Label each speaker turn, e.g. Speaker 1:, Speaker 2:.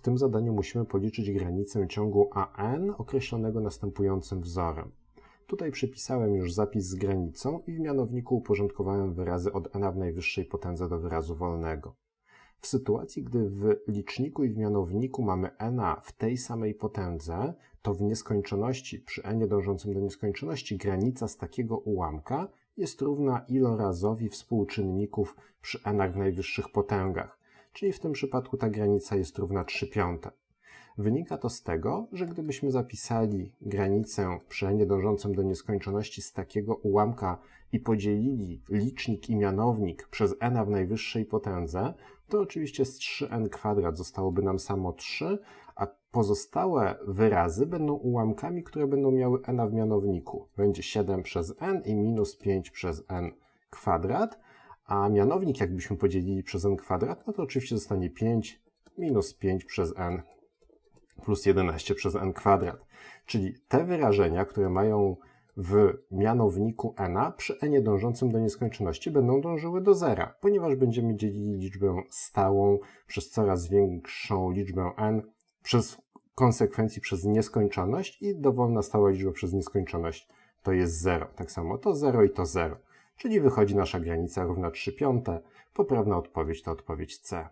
Speaker 1: W tym zadaniu musimy policzyć granicę ciągu AN określonego następującym wzorem. Tutaj przypisałem już zapis z granicą i w mianowniku uporządkowałem wyrazy od n w najwyższej potędze do wyrazu wolnego. W sytuacji, gdy w liczniku i w mianowniku mamy n w tej samej potędze, to w nieskończoności, przy n dążącym do nieskończoności, granica z takiego ułamka jest równa ilorazowi współczynników przy n w najwyższych potęgach, czyli w tym przypadku ta granica jest równa 3 piąte. Wynika to z tego, że gdybyśmy zapisali granicę przy n dążącym do nieskończoności z takiego ułamka i podzielili licznik i mianownik przez n w najwyższej potędze, to oczywiście z 3n kwadrat zostałoby nam samo 3, a pozostałe wyrazy będą ułamkami, które będą miały n w mianowniku. Będzie 7 przez n i minus 5 przez n kwadrat, a mianownik jakbyśmy podzielili przez n kwadrat, no to oczywiście zostanie 5 minus 5 przez n plus 11 przez n kwadrat. Czyli te wyrażenia, które mają w mianowniku n przy n dążącym do nieskończoności będą dążyły do zera, ponieważ będziemy dzielili liczbę stałą przez coraz większą liczbę n przez konsekwencji przez nieskończoność i dowolna stała liczba przez nieskończoność to jest 0. Tak samo to 0 i to 0. Czyli wychodzi nasza granica równa 3 piąte. Poprawna odpowiedź to odpowiedź C.